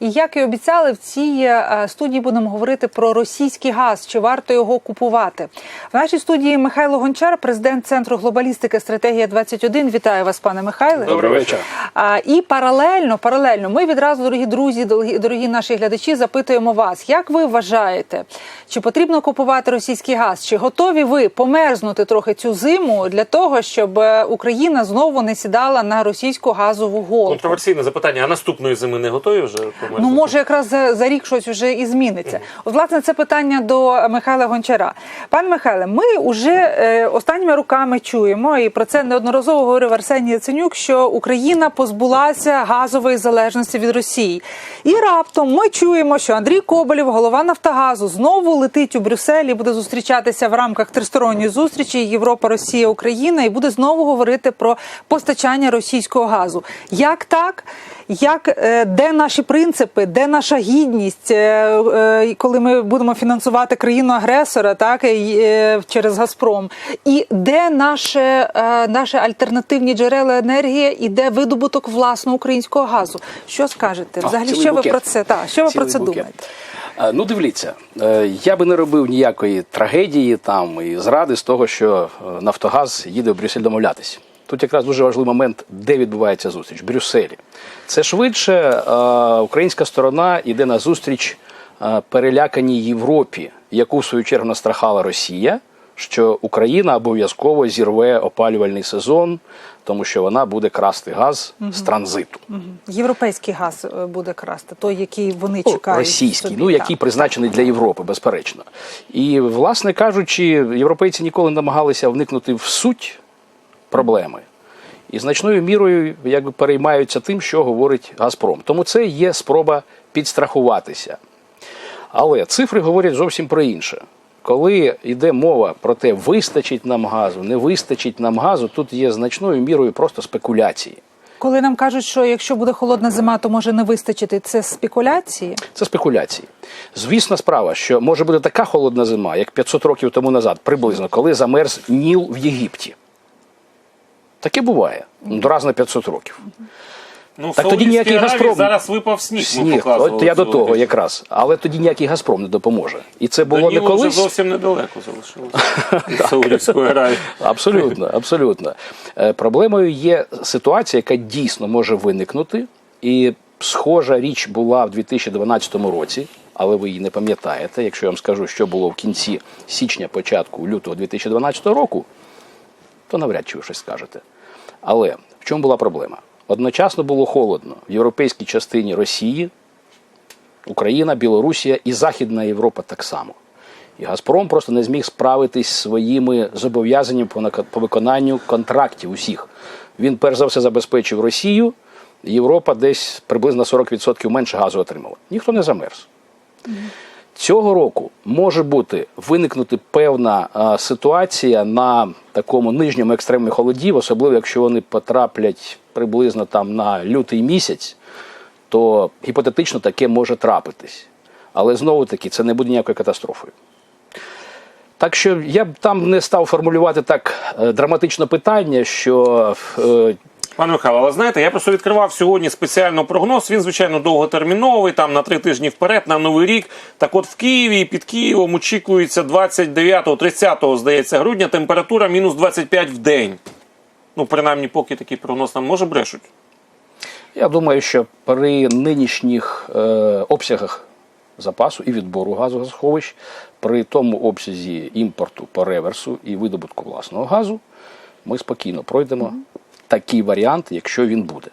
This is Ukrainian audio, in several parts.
І як і обіцяли, в цій е, студії будемо говорити про російський газ. Чи варто його купувати? В нашій студії Михайло Гончар, президент центру глобалістики стратегія 21 Вітаю вас, пане Михайле. Добрий вечір. І паралельно, паралельно, ми відразу, дорогі друзі, дорогі, дорогі наші глядачі, запитуємо вас, як ви вважаєте, чи потрібно купувати російський газ? Чи готові ви померзнути трохи цю зиму для того, щоб е, Україна знову не сідала на російську газову голку? Контроверсійне запитання, а наступної зими не готові вже померзнути? Ну, може, якраз за, за рік щось вже і зміниться. От, власне, це питання до Михайла Гончара. Пане Михайле, ми вже е, останніми роками чуємо, і про це неодноразово говорив Арсеній Яценюк, що Україна позбулася газової залежності від Росії. І раптом ми чуємо, що Андрій Коболєв, голова Нафтогазу, знову летить у Брюсселі, буде зустрічатися в рамках тристоронньої зустрічі Європа, Росія, Україна, і буде знову говорити про постачання російського газу. Як так? Як е, де наші принципи, де наша гідність, е, е, коли ми будемо фінансувати країну агресора, так через Газпром, і де наше, наші альтернативні джерела енергії, і де видобуток власного українського газу? Що скажете? Взагалі, цілий що ви про це? Так, що ви Цілий про це букет. думаєте? Ну, дивіться, я би не робив ніякої трагедії там і зради з того, що Нафтогаз їде в Брюссель домовлятися. Тут якраз дуже важливий момент, де відбувається зустріч в Брюсселі. Це швидше е, українська сторона йде на зустріч е, переляканій Європі, яку в свою чергу настрахала Росія, що Україна обов'язково зірве опалювальний сезон, тому що вона буде красти газ з транзиту. Європейський газ е, буде красти, той, який вони Ну, чекають. російський, собі, ну так. який призначений для Європи, безперечно. І, власне кажучи, європейці ніколи не намагалися вникнути в суть проблеми. І значною мірою якби переймаються тим, що говорить Газпром. Тому це є спроба підстрахуватися. Але цифри говорять зовсім про інше. Коли йде мова про те, вистачить нам газу, не вистачить нам газу, тут є значною мірою просто спекуляції. Коли нам кажуть, що якщо буде холодна зима, то може не вистачити. Це спекуляції. Це спекуляції. Звісна справа, що може бути така холодна зима, як 500 років тому назад, приблизно, коли замерз Ніл в Єгипті. Таке буває. Ну, раз на 500 років. Ну, Так тоді ніякий «Газпром». зараз випав сніг, Сніг, от я до того тижня. якраз. Але тоді ніякий Газпром не допоможе. І це було До не Нілу вже зовсім недалеко залишилося. Саудівської Аравії. Абсолютно, абсолютно. Е, Проблемою є ситуація, яка дійсно може виникнути, і схожа річ була в 2012 році, але ви її не пам'ятаєте. Якщо я вам скажу, що було в кінці січня, початку лютого 2012 року, то навряд чи ви щось скажете. Але в чому була проблема? Одночасно було холодно в європейській частині Росії, Україна, Білорусія і Західна Європа так само. І Газпром просто не зміг справитись своїми зобов'язаннями по виконанню контрактів усіх. Він перш за все забезпечив Росію, Європа десь приблизно 40% менше газу отримала. Ніхто не замерз. Цього року може бути виникнути певна а, ситуація на такому нижньому екстремі холодів, особливо якщо вони потраплять приблизно там на лютий місяць, то гіпотетично таке може трапитись. Але знову таки це не буде ніякою катастрофою. Так що я б там не став формулювати так е, драматично питання, що е, Пане Михайло, але знаєте, я просто відкривав сьогодні спеціально прогноз. Він, звичайно, довготерміновий, там на три тижні вперед, на новий рік. Так от в Києві і під Києвом очікується 29-30, здається, грудня, температура мінус 25 в день. Ну, принаймні, поки такий прогноз нам може брешуть. Я думаю, що при нинішніх е, обсягах запасу і відбору газосховищ, при тому обсязі імпорту по реверсу і видобутку власного газу, ми спокійно пройдемо такий варіант, якщо він буде.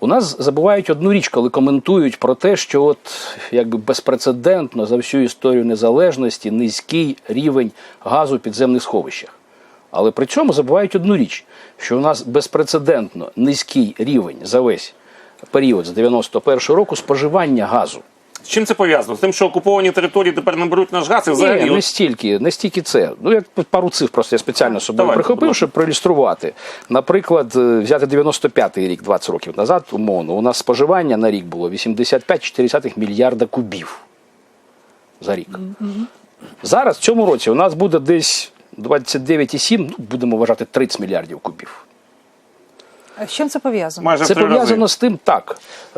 У нас забувають одну річ, коли коментують про те, що от якби безпрецедентно за всю історію незалежності низький рівень газу в підземних сховищах. Але при цьому забувають одну річ, що у нас безпрецедентно низький рівень за весь період з 91-го року споживання газу. З чим це пов'язано? З тим, що окуповані території тепер не беруть наш газ і взагалі. Ні, не стільки, не стільки це. Ну, як пару цифр просто я спеціально собою Давайте, прихопив, щоб проілюструвати. Наприклад, е, взяти 95-й рік, 20 років назад, умовно, у нас споживання на рік було 85,4 мільярда кубів за рік. Зараз в цьому році у нас буде десь 29,7, ну, будемо вважати 30 мільярдів кубів. З чим це пов'язано? Майже Це пов'язано рази. з тим, так.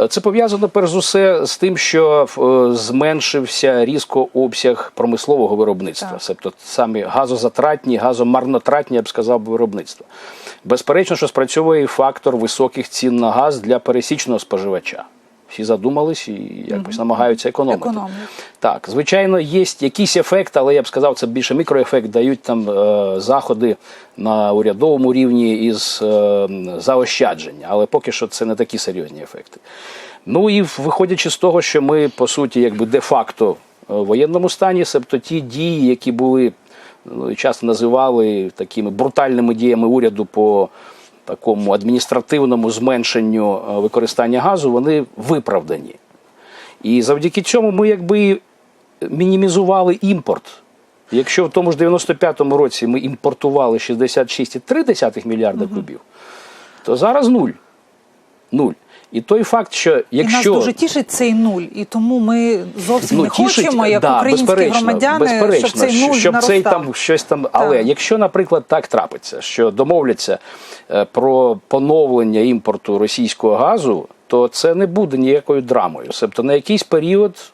Це пов'язано перш за все з тим, що е, зменшився різко обсяг промислового виробництва, Так. тобто самі газозатратні, газомарнотратні, я б сказав, виробництва. Безперечно, що спрацьовує і фактор високих цін на газ для пересічного споживача. Всі задумались і якось намагаються економити. Економлять. Так, звичайно, є якийсь ефект, але я б сказав, це більше мікроефект дають там е, заходи на урядовому рівні із е, заощадження, але поки що це не такі серйозні ефекти. Ну і виходячи з того, що ми по суті, якби де-факто е, в воєнному стані, себто ті дії, які були ну, часто називали такими брутальними діями уряду по такому адміністративному зменшенню е, використання газу, вони виправдані. І завдяки цьому ми якби мінімізували імпорт. Якщо в тому ж 95-му році ми імпортували 66,3 мільярда кубів, то зараз нуль. Нуль. І той факт, що І нас якщо дуже тішить цей нуль, і тому ми зовсім не тішить, хочемо, як да, українські безперечно, громадяни, безперечно, щоб цей нуль щоб наростав. цей там щось там. Але Так. якщо, наприклад, так трапиться, що домовляться е, про поновлення імпорту російського газу, то це не буде ніякою драмою. Тобто на якийсь період.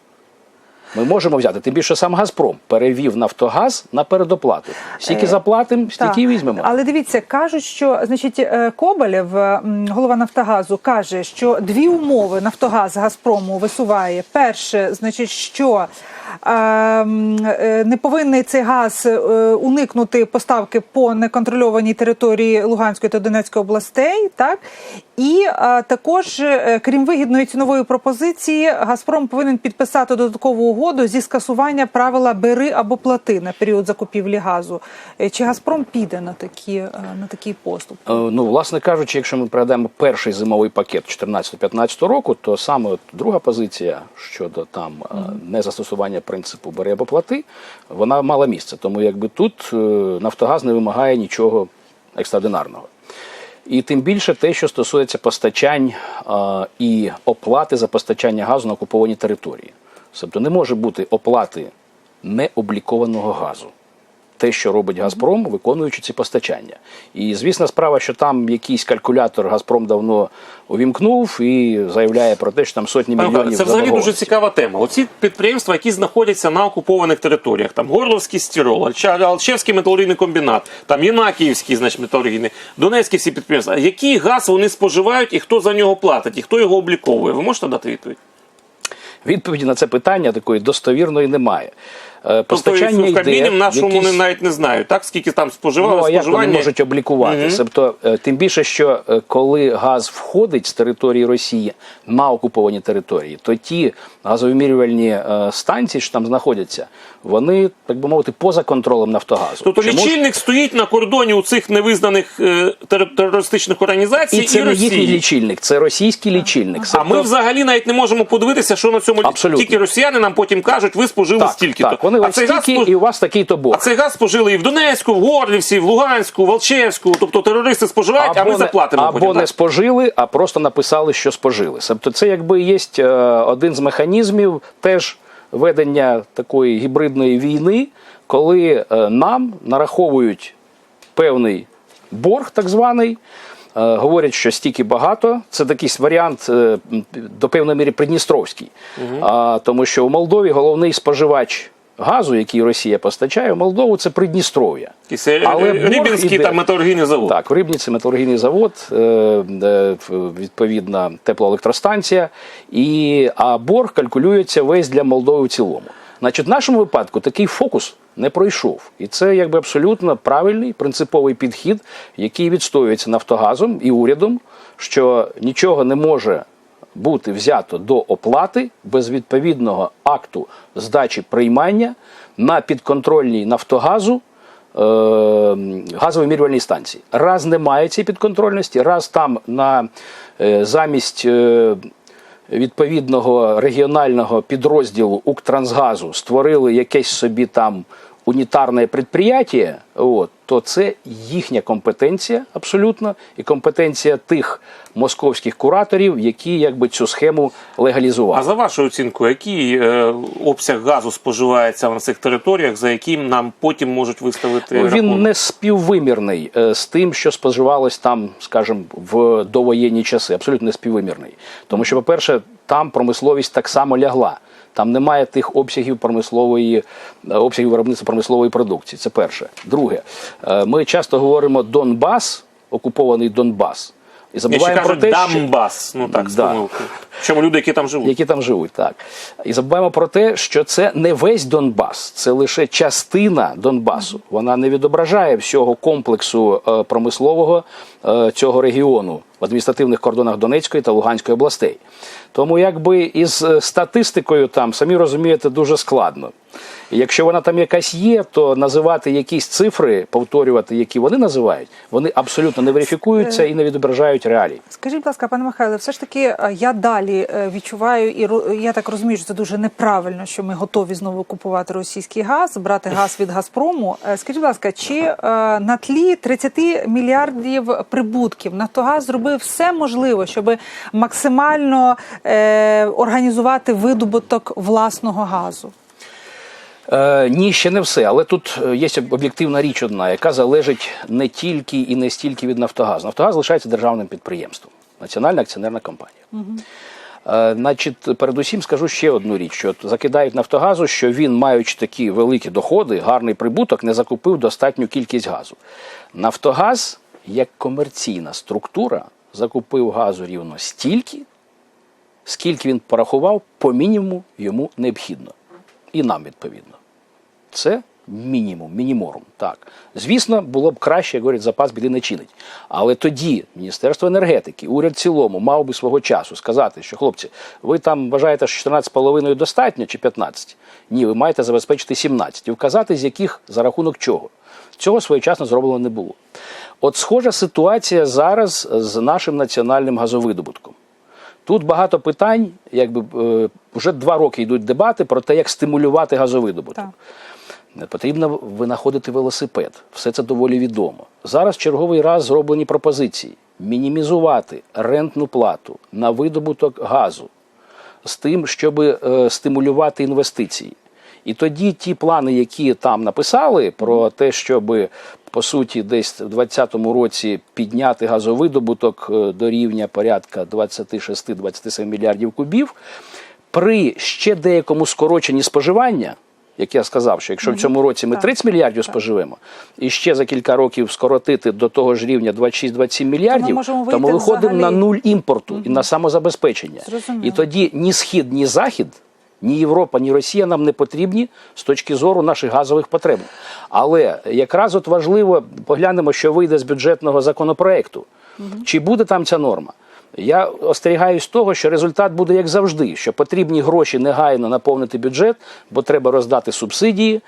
Ми можемо взяти, тим більше сам Газпром перевів Нафтогаз на передоплату. Стільки заплатимо, стільки візьмемо. Але дивіться, кажуть, що значить е, Коболєв, голова Нафтогазу, каже, що дві умови Нафтогаз Газпрому висуває. Перше, значить, що е, е, не повинний цей газ е, уникнути поставки по неконтрольованій території Луганської та Донецької областей, так і е, також, е, крім вигідної цінової пропозиції, Газпром повинен підписати додаткову угоду зі скасування правила бери або плати на період закупівлі газу. Е, Чи Газпром піде на такі е, на такий поступ? Е, Ну, власне кажучи, якщо ми передаємо перший зимовий пакет 14-15 року, то саме от друга позиція щодо там е, незастосування принципу бери або плати, вона мала місце. Тому якби тут Нафтогаз не вимагає нічого екстраординарного. І тим більше те, що стосується постачань е, і оплати за постачання газу на окуповані території. Тобто не може бути оплати необлікованого газу те, що робить Газпром, виконуючи ці постачання. І звісна справа, що там якийсь калькулятор Газпром давно увімкнув і заявляє про те, що там сотні Пане мільйонів Це взагалі дуже цікава тема. Оці підприємства, які знаходяться на окупованих територіях, там Горловський стірол, Алчевський металургійний комбінат, там Єнакіївський, значить, металургійний, Донецькі всі підприємства. Який газ вони споживають і хто за нього платить, і хто його обліковує? Ви можете дати відповідь? Відповіді на це питання такої достовірної немає. Е, Тобто Постачання в Кабміні нашому якісь- вони навіть не знають, так скільки там споживали Ну, а як вони можуть облікувати? Тобто, е, тим більше, що е, коли газ входить з території Росії на окуповані території, то ті газовимірювальні станції, що там знаходяться, вони, так би мовити, поза контролем Нафтогазу. Тобто Чому лічильник стоїть на кордоні у цих невизнаних терористичних організацій і, і це не їхній лічильник, це російський лічильник. А ми Тобто- взагалі навіть не можемо подивитися, що на цьому Абсолютно. тільки росіяни нам потім кажуть, ви спожили так, стільки-то. так, вони а, ось цей газ, стільки, спо- і у вас такий-то а цей газ спожили і в Донецьку, в Горлівці, в Луганську, в Алчевську. Тобто терористи споживають, а ми не- заплатимо або потім. не так? спожили, а просто написали, що спожили. Тобто це якби є е, один з механізмів теж ведення такої гібридної війни, коли е, нам нараховують певний борг, так званий. е, Говорять, що стільки багато. Це такий варіант до певної міри Придністровський. А, тому що у Молдові головний споживач газу, який Росія постачає, в Молдову це Придністров'я. Якийсь, е, Але Рибінський іде- там металургійний завод. Так, в Рибніці металургійний завод, е, відповідна теплоелектростанція, і, а борг калькулюється весь для Молдови в цілому. Значить, в нашому випадку такий фокус не пройшов. І це якби абсолютно правильний принциповий підхід, який відстоюється Нафтогазом і урядом, що нічого не може бути взято до оплати без відповідного акту здачі приймання на підконтрольній Нафтогазу е, газовимірювальній станції. Раз немає цієї підконтрольності, раз там на е, замість е, відповідного регіонального підрозділу Укртрансгазу створили якесь собі там унітарне підприємство, от, то це їхня компетенція абсолютно, і компетенція тих московських кураторів, які якби цю схему легалізували. А за вашою оцінкою, який е, обсяг газу споживається на цих територіях, за яким нам потім можуть виставити Ну, рахунок? Він не співвимірний е, з тим, що споживалось там, скажімо, в довоєнні часи. Абсолютно не співвимірний. Тому що, по-перше, там промисловість так само лягла. Там немає тих обсягів промислової е, обсягів виробництва промислової продукції. Це перше. Друге, е, ми часто говоримо Донбас, окупований Донбас. І забуваємо про те, що Дамбас. Ну так, Да. Чому люди, які там живуть? які там живуть, так і забуваємо про те, що це не весь Донбас, це лише частина Донбасу. Вона не відображає всього комплексу е, промислового цього регіону в адміністративних кордонах Донецької та Луганської областей. Тому, якби із е, статистикою там самі розумієте дуже складно. Якщо вона там якась є, то називати якісь цифри, повторювати, які вони називають, вони абсолютно не верифікуються і не відображають реалій. Скажіть, будь ласка, пане Михайле, все ж таки е, я далі е, відчуваю, і я так розумію, що це дуже неправильно, що ми готові знову купувати російський газ, брати газ від Газпрому. Е, Скажіть, будь ласка, чи на тлі 30 мільярдів прибутків Нафтогаз зробив все можливе, щоб максимально е, організувати видобуток власного газу? Е, ні, ще не все. Але тут е, є об'єктивна річ одна, яка залежить не тільки і не стільки від Нафтогазу. Нафтогаз залишається державним підприємством, національна акціонерна компанія. Е, значить, передусім скажу ще одну річ: що закидають Нафтогазу, що він, маючи такі великі доходи, гарний прибуток, не закупив достатню кількість газу. Нафтогаз, як комерційна структура, закупив газу рівно стільки, скільки він порахував по мінімуму йому необхідно. І нам відповідно. Це мінімум, мініморум. Так. Звісно, було б краще, як говорять, запас біди не чинить. Але тоді Міністерство енергетики, уряд в цілому, мав би свого часу сказати, що хлопці, ви там вважаєте, що 14,5 достатньо чи 15? Ні, ви маєте забезпечити 17. І вказати, з яких за рахунок чого. Цього своєчасно зроблено не було. От схожа ситуація зараз з нашим національним газовидобутком. Тут багато питань, якби е, вже два роки йдуть дебати про те, як стимулювати газовидобуток. Так. Потрібно винаходити велосипед. Все це доволі відомо. Зараз черговий раз зроблені пропозиції мінімізувати рентну плату на видобуток газу з тим, щоб е, стимулювати інвестиції. І тоді ті плани, які там написали, про те, щоб по суті десь в 2020 році підняти газовидобуток е, до рівня порядка 26-27 мільярдів кубів, при ще деякому скороченні споживання. Як я сказав, що якщо в цьому році ми 30 мільярдів споживемо, і ще за кілька років скоротити до того ж рівня 26-27 мільярдів, то ми виходимо на нуль імпорту і на самозабезпечення. Зрозуміло. І тоді ні схід, ні захід, ні Європа, ні Росія нам не потрібні з точки зору наших газових потреб. Але якраз от важливо поглянемо, що вийде з бюджетного законопроекту. Чи буде там ця норма? Я остерігаюсь того, що результат буде як завжди, що потрібні гроші негайно наповнити бюджет, бо треба роздати субсидії.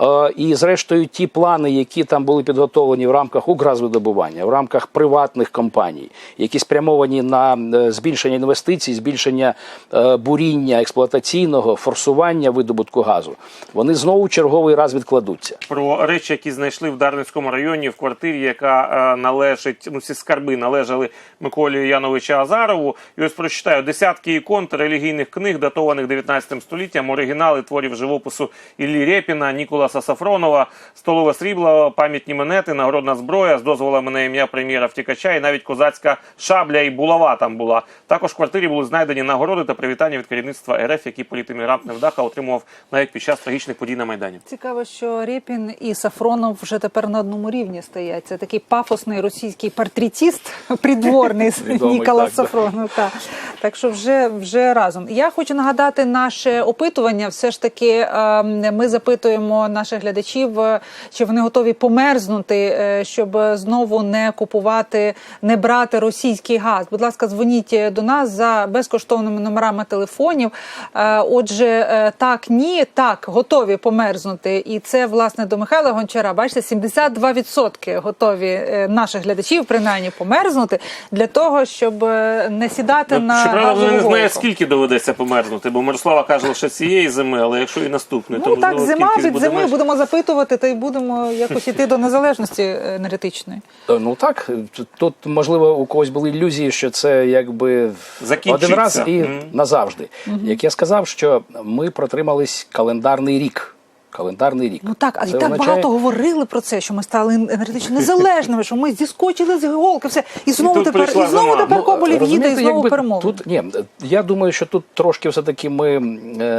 Е, І, зрештою, ті плани, які там були підготовлені в рамках Укргазвидобування, в рамках приватних компаній, які спрямовані на е, збільшення інвестицій, збільшення е, буріння експлуатаційного, форсування видобутку газу, вони знову черговий раз відкладуться. про речі, які знайшли в Дарницькому районі в квартирі, яка належить, ну ці скарби належали Миколі Яновича Азарову. І ось прочитаю десятки ікон та релігійних книг, датованих 19 століттям, оригінали творів живопису Іллі Рєпіна, Ніколаса Сафронова, столове срібло, пам'ятні монети, нагородна зброя з дозволами на ім'я прем'єра втікача, і навіть козацька шабля і булава там була. Також в квартирі були знайдені нагороди та привітання від керівництва РФ, які політимігрант Невдаха отримував навіть під час трагічних подій на майдані. Цікаво, що Рєпін і Сафронов вже тепер на одному рівні стоять. Це такий пафосний російський портретіст, придворний Відомий, Нікола так. Сафронов. Так. так що вже, вже разом. Я хочу нагадати наше опитування. Все ж таки, е, ми запитуємо наших глядачів, е, чи вони готові померзнути, е, щоб знову не купувати, не брати російський газ. Будь ласка, дзвоніть до нас за безкоштовними номерами телефонів. Е, Отже, е, так, ні, так, готові померзнути. І це власне до Михайла Гончара. Бачите, 72% готові е, наших глядачів принаймні померзнути для того, щоб е, не сідати на Щоправда, вони не знають, скільки доведеться померзнути, бо Мирослава каже лише цієї зими, але якщо і наступної, Ну то так, зима від буде зими і будемо запитувати, та й будемо якось іти до незалежності енергетичної. Е, Ну так, тут можливо у когось були ілюзії, що це якби Закінчиться. один раз і назавжди. Як я сказав, що ми протримались календарний рік. Календарний рік. Ну так, а і так означає- багато говорили про це, що ми стали енергетично незалежними, що ми зіскочили з голки, все і знову тут тепер і знову тепер Ну, Коболєв їде і знову перемови. Тут ні, я думаю, що тут трошки все-таки ми е,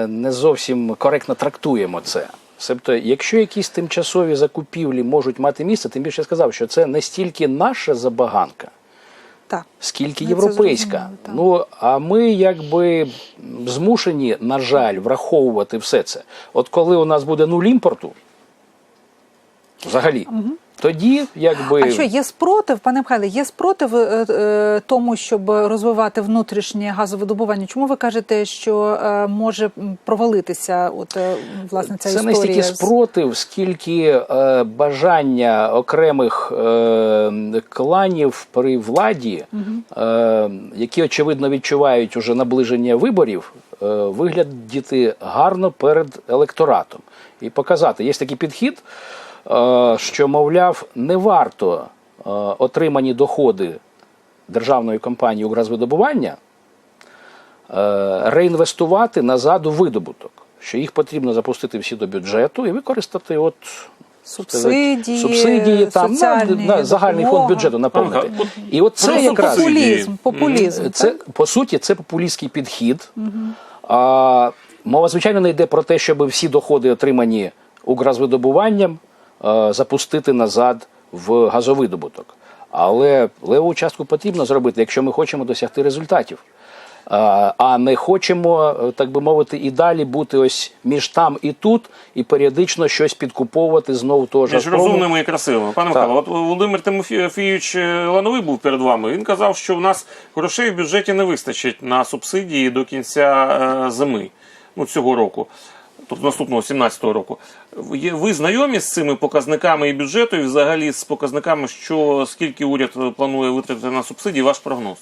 не зовсім коректно трактуємо це. Себто, якщо якісь тимчасові закупівлі можуть мати місце, тим більше я сказав, що це не стільки наша забаганка, Так. скільки Ми європейська. так. Ну а ми якби змушені, на жаль, враховувати все це. От коли у нас буде нуль імпорту, взагалі, тоді якби А що є спротив, пане Михайле, є спротив е, е, тому, щоб розвивати внутрішнє газовидобування? Чому ви кажете, що е, може провалитися от е, власне ця це не стільки спротив, скільки е, бажання окремих е, кланів при владі, е, які очевидно відчувають уже наближення виборів, е, виглядіти гарно перед електоратом і показати. Є такий підхід, що мовляв, не варто е, отримані доходи державної компанії «Укргазвидобування» е, реінвестувати назад у видобуток, що їх потрібно запустити всі до бюджету і використати от Субсидії, субсидії там на, на загальний допомога. фонд бюджету наповнити. Ага, І от це просто якраз. Популізм, популізм. це так? по суті це популістський підхід. А, мова звичайно не йде про те, щоб всі доходи, отримані Укргазвидобуванням, е, запустити назад в газовидобуток. Але леву частку потрібно зробити, якщо ми хочемо досягти результатів. А, а не хочемо, е, так би мовити, і далі бути ось між там і тут, і періодично щось підкуповувати знову того ж Між розумними і красивими. Пане. Михайло, от Володимир Тимофійович Лановий був перед вами. Він казав, що в нас грошей в бюджеті не вистачить на субсидії до кінця е, зими ну, цього року. Тобто наступного 17-го року. Ви знайомі з цими показниками і бюджету, і взагалі з показниками, що скільки уряд планує витратити на субсидії, ваш прогноз?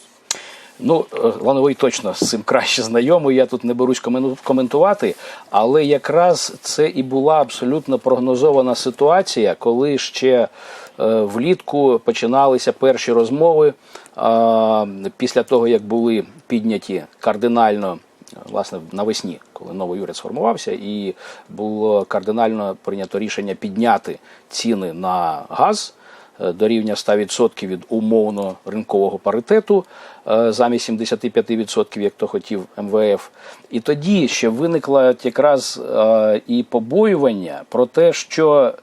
Ну, е, Лановий точно з цим краще знайомий. Я тут не берусь комен- коментувати. Але якраз це і була абсолютно прогнозована ситуація, коли ще е, влітку починалися перші розмови після того, як були підняті кардинально. Власне, навесні, коли новий уряд сформувався, і було кардинально прийнято рішення підняти ціни на газ е, до рівня 100% від умовно ринкового паритету е, замість 75%, як то хотів МВФ. І тоді ще виникло якраз е, і побоювання про те, що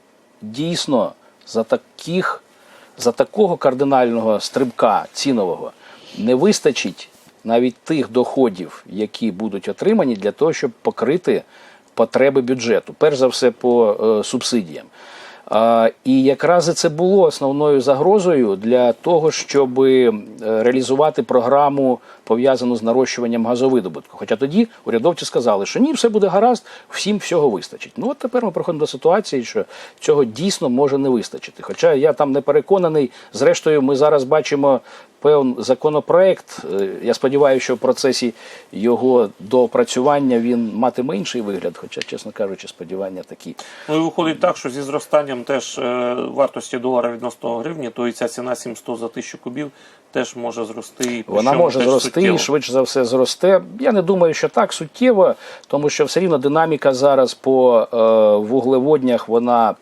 дійсно за таких за такого кардинального стрибка цінового не вистачить навіть тих доходів, які будуть отримані для того, щоб покрити потреби бюджету, перш за все по е, субсидіям. А, і якраз це було основною загрозою для того, щоб е, реалізувати програму пов'язану з нарощуванням газовидобутку. Хоча тоді урядовці сказали, що ні, все буде гаразд, всім всього вистачить. Ну от тепер ми приходимо до ситуації, що цього дійсно може не вистачити. Хоча я там не переконаний. Зрештою, ми зараз бачимо певний законопроект. Е, Я сподіваюся, що в процесі його доопрацювання він матиме інший вигляд. Хоча, чесно кажучи, сподівання такі. Ну і виходить так, що зі зростанням теж е, вартості долара відносно гривні, то і ця ціна 700 за тисячу кубів теж може зрости. і Вона може зрости суттєво. і швидше за все зросте. Я не думаю, що так суттєво, тому що все рівно динаміка зараз по е, вуглеводнях вона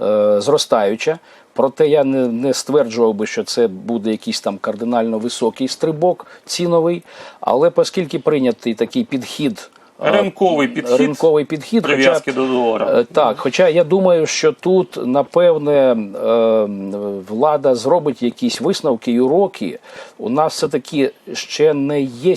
е, зростаюча. Проте я не, не стверджував би, що це буде якийсь там кардинально високий стрибок ціновий. Але оскільки прийнятий такий підхід. е, Ринковий підхід, ринковий підхід прив'язки до долара. Е, Так, хоча я думаю, що тут напевне е, влада зробить якісь висновки і уроки. У нас все таки ще не є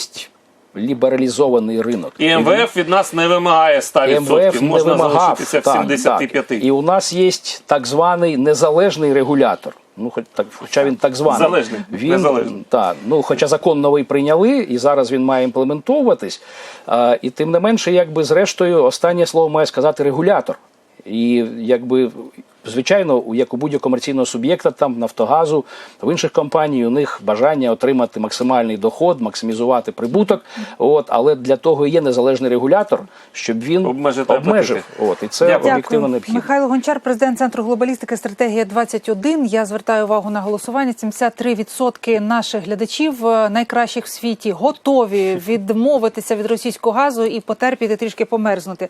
лібералізований ринок. І МВФ від нас не вимагає 100%, МВФ не можна вимагав залишитися в так, 75%. Так. І у нас є так званий незалежний регулятор. Ну, хоч так, хоча він так званий. Залежний, він, незалежний. Так, ну, хоча закон новий прийняли, і зараз він має імплементовуватись. А, і тим не менше, якби зрештою, останнє слово має сказати регулятор. І якби звичайно, у- як у будь-якого комерційного суб'єкта, там Нафтогазу, в інших компаній, у них бажання отримати максимальний доход, максимізувати прибуток. От, але для того і є незалежний регулятор, щоб він Обмежити обмежив. От, і це Дякую. об'єктивно необхідно. Михайло Гончар, президент центру глобалістики стратегія 21 Я звертаю увагу на голосування. 73% наших глядачів е, найкращих в світі готові відмовитися від російського газу і потерпіти трішки померзнути.